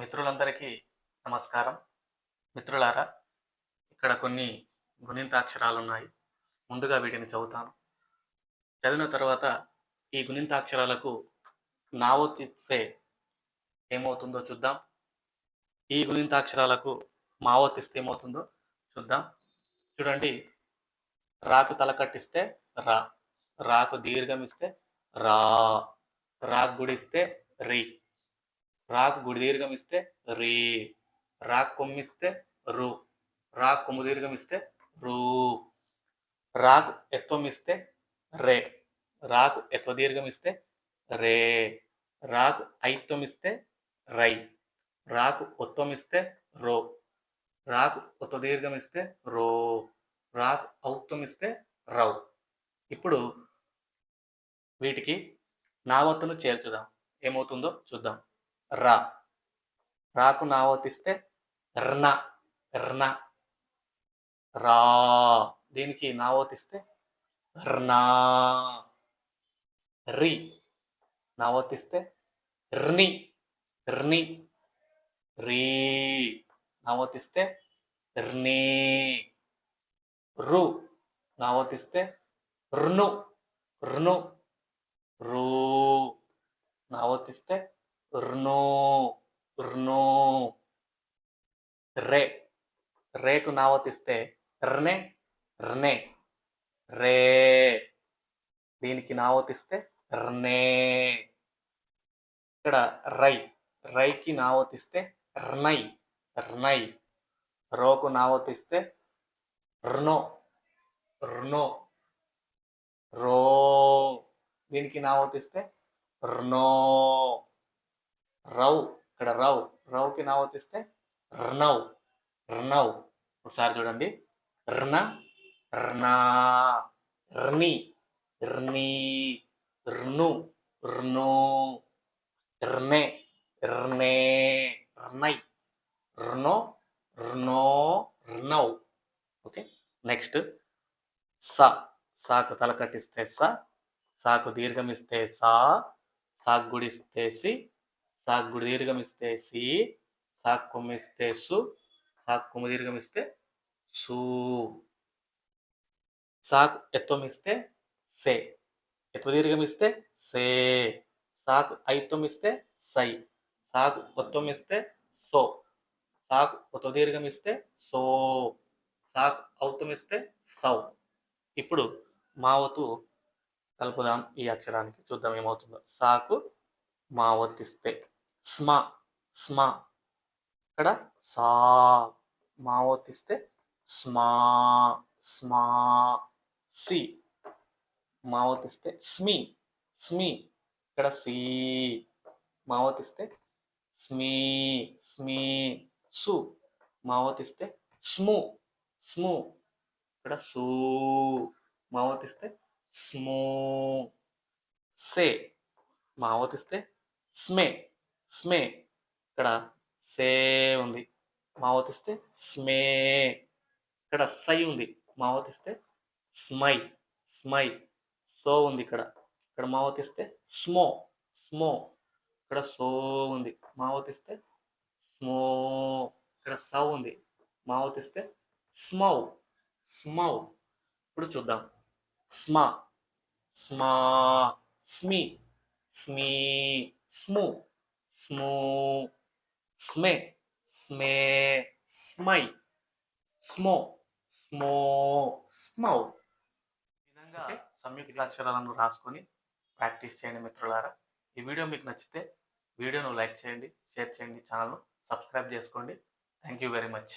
మిత్రులందరికీ నమస్కారం. మిత్రులారా ఇక్కడ కొన్ని గుణింతాక్షరాలు ఉన్నాయి ముందుగా వీటిని చదువుతాను. చదివిన తర్వాత ఈ గుణింతాక్షరాలకు నావొత్తిస్తే ఏమవుతుందో చూద్దాం. ఈ గుణింతాక్షరాలకు మావోతిస్తే ఏమవుతుందో చూద్దాం. చూడండి. రాకు తల కట్టిస్తే రా. రాకు దీర్ఘం ఇస్తే రా. రాకు గుడిస్తే రి. రాకు గుడి దీర్ఘం ఇస్తే రీ రాకు కొమ్మిస్తే రు రాకు కొమ్ము దీర్ఘం ఇస్తే రూ రాకు ఎత్వం ఇస్తే రే రాకు ఎత్వ దీర్ఘం ఇస్తే రే రాకు ఐత్వం ఇస్తే రై రాకు ఒత్వం ఇస్తే రో రాకు ఒత్వ దీర్ఘం ఇస్తే రో రాకు ఔత్వం ఇస్తే రౌ. ఇప్పుడు వీటికి నావత్తును చేర్చుదాం. ఏమవుతుందో చూద్దాం. రా. రాకు నావతిస్తే ర్న ర్న రా. దీనికి నావతిస్తే ర్నా రి. నావతిస్తే ర్ని ర్ని రీ. నావతిస్తే ర్ని రు. నావతిస్తే ర్ను ర్ను రూ. నావతిస్తే ర్నో ర్నో రే రేకు నావతిస్తే ర్నే రనే. రే దీనికి నావతిస్తే రనే. ఇక్కడ రై రైకి నావతిస్తే రనై రనై. రోకు నావతిస్తే రునో రునో రో దీనికి నావతిస్తే రునో రౌ ఇక్కడ రౌ రౌకి నావతిస్తే ర్నౌ ర్నౌ. ఒకసారి చూడండి. ర్న రనా ర్ని ర్ని ర్ను ర్ను ర్నే ర్నే ర్నై. ర్నో ర్నో ర్నౌ. Okay next. స సాకు తల కట్టిస్తే స సాకు దీర్ఘం ఇస్తే సా సాకు గుడిస్తే సి సాకు గుడి దీర్ఘం ఇస్తే సి సాకు కొమ్ము ఇస్తే సు సాకు కొమ్ము దీర్ఘం ఇస్తే సు. సాకు ఎత్వం ఇస్తే సే ఎత్వ దీర్ఘం ఇస్తే సే. సాకు ఐత్వం ఇస్తే సై సాకు ఒత్వం ఇస్తే సో సాకు ఒత్వ దీర్ఘం ఇస్తే సో సాకు ఔత్వం ఇస్తే సౌ. ఇప్పుడు మావతు కలుపుదాం ఈ అక్షరానికి చూద్దాం ఏమవుతుందో. సాకు మావతిస్తే స్మ స్మ. ఇక్కడ సా మావతిస్తే స్మా స్మా సి. మావతిస్తే స్మి స్మి. ఇక్కడ సి. మావతిస్తే స్మీ స్మీ. సు. మావతిస్తే స్ము స్ము. ఇక్కడ సు. మావతిస్తే స్మూ. సే. మావతిస్తే స్మే స్మే. ఇక్కడ సే ఉంది. మావతిస్తే స్మే. ఇక్కడ సై ఉంది. మావతిస్తే స్మై స్మై. సో ఉంది ఇక్కడ. ఇక్కడ మావతిస్తే స్మో స్మో. ఇక్కడ సో ఉంది. మావతిస్తే స్మో. ఇక్కడ సౌ ఉంది. మావతిస్తే స్మౌ స్మౌ. ఇప్పుడు చూద్దాం. స్మా స్మా స్మి స్మీ. స్ము స్మూ స్మే స్మే స్మై స్మో స్మో స్మౌ ఈ విధంగా సంయుక్త అక్షరాలను రాసుకొని ప్రాక్టీస్ చేయండి మిత్రులారా. ఈ వీడియో మీకు నచ్చితే వీడియోను లైక్ చేయండి షేర్ చేయండి ఛానల్ను సబ్స్క్రైబ్ చేసుకోండి. Thank you very much